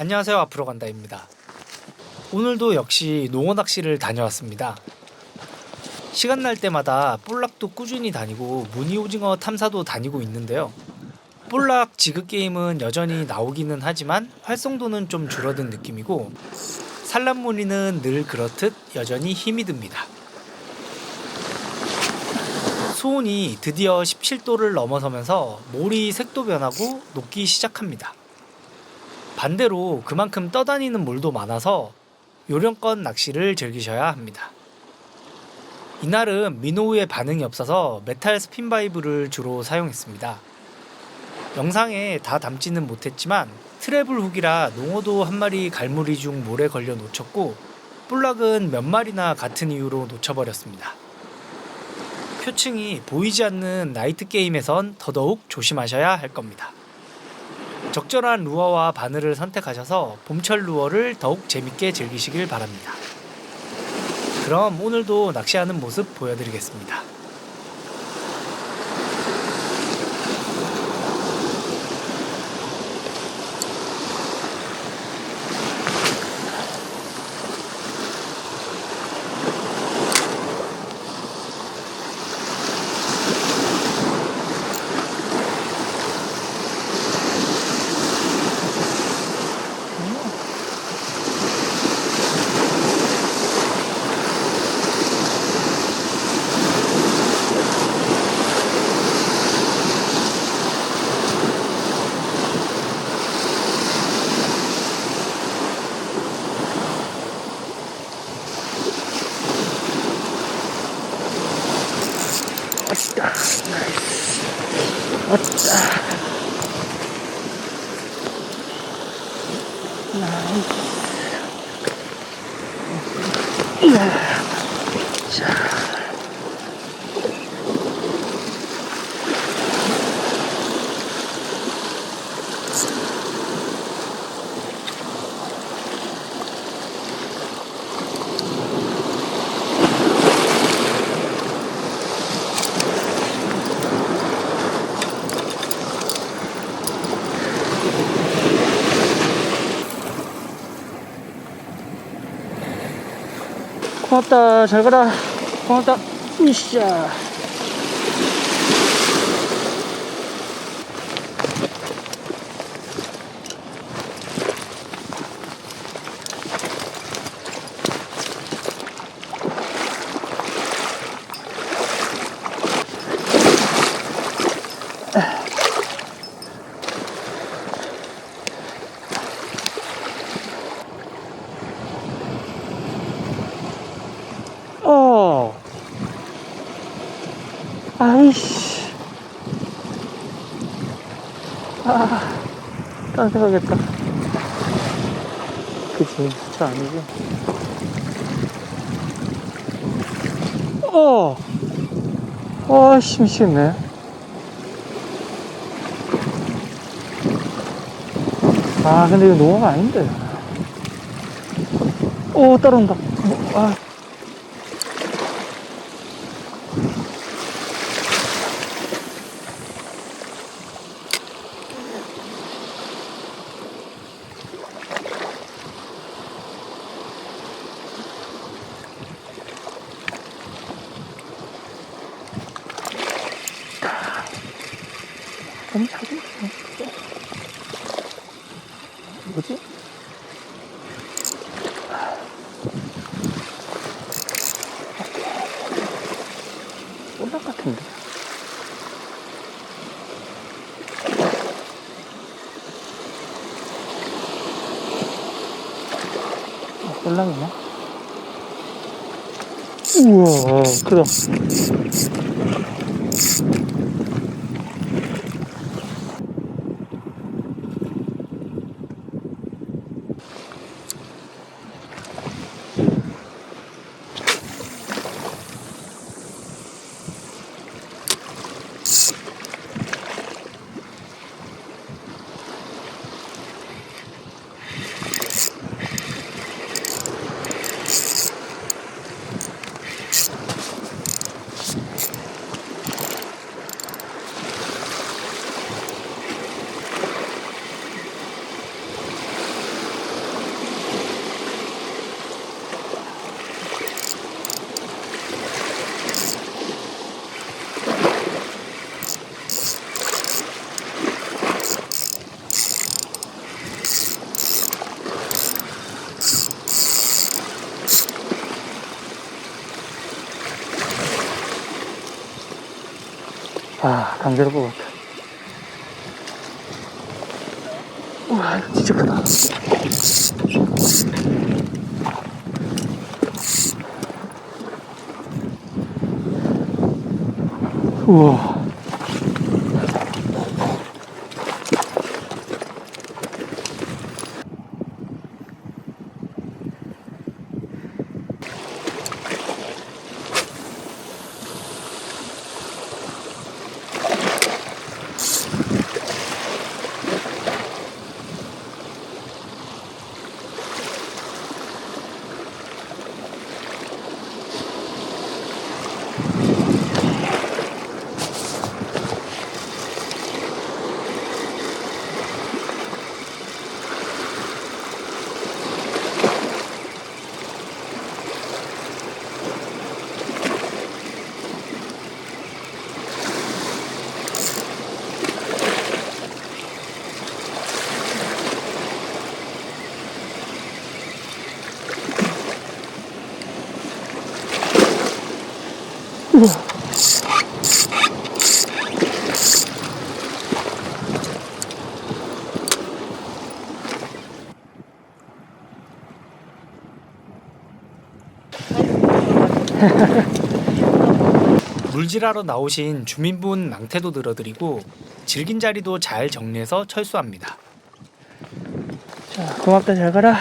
안녕하세요 앞으로 간다입니다. 오늘도 역시 농어 낚시를 다녀왔습니다. 시간 날 때마다 볼락도 꾸준히 다니고 무늬 오징어 탐사도 다니고 있는데요. 볼락 지그 게임은 여전히 나오기는 하지만 활성도는 좀 줄어든 느낌이고 산란무늬는 늘 그렇듯 여전히 힘이 듭니다. 수온이 드디어 17도를 넘어서면서 몰이 색도 변하고 녹기 시작합니다. 반대로 그만큼 떠다니는 몰도 많아서 요령껏 낚시를 즐기셔야 합니다. 이날은 미노우의 반응이 없어서 메탈 스핀바이브를 주로 사용했습니다. 영상에 다 담지는 못했지만 트래블 훅이라 농어도 한 마리 갈무리 중 몰에 걸려 놓쳤고 볼락은 몇 마리나 같은 이유로 놓쳐버렸습니다. 표층이 보이지 않는 나이트 게임에선 더더욱 조심하셔야 할 겁니다. 적절한 루어와 바늘을 선택하셔서 봄철 루어를 더욱 재밌게 즐기시길 바랍니다. 그럼 오늘도 낚시하는 모습 보여드리겠습니다. 哪里 고맙다. 잘 가라. 고맙다. 으쌰 아이씨. 아 깜짝하겠다. 그치 수차 아니지? 어! 아씨 미치겠네 아 근데 이거 농어가 아닌데. 오 따라온다. 어, 아 작은 거 뭐지? 볼락 같은데? 어, 볼락이네? 우와, 크다. 아, 강제로 뽑았다. 우와, 진짜 크다. 우와. 물질하러 나오신 주민분 망태도 들어드리고 질긴 자리도 잘 정리해서 철수합니다. 자, 고맙다, 잘 가라.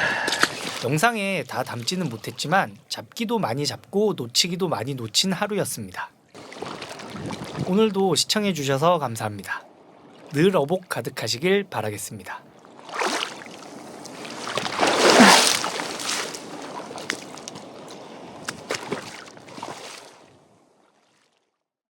영상에 다 담지는 못했지만 잡기도 많이 잡고 놓치기도 많이 놓친 하루였습니다. 오늘도 시청해 주셔서 감사합니다. 늘 어복 가득하시길 바라겠습니다.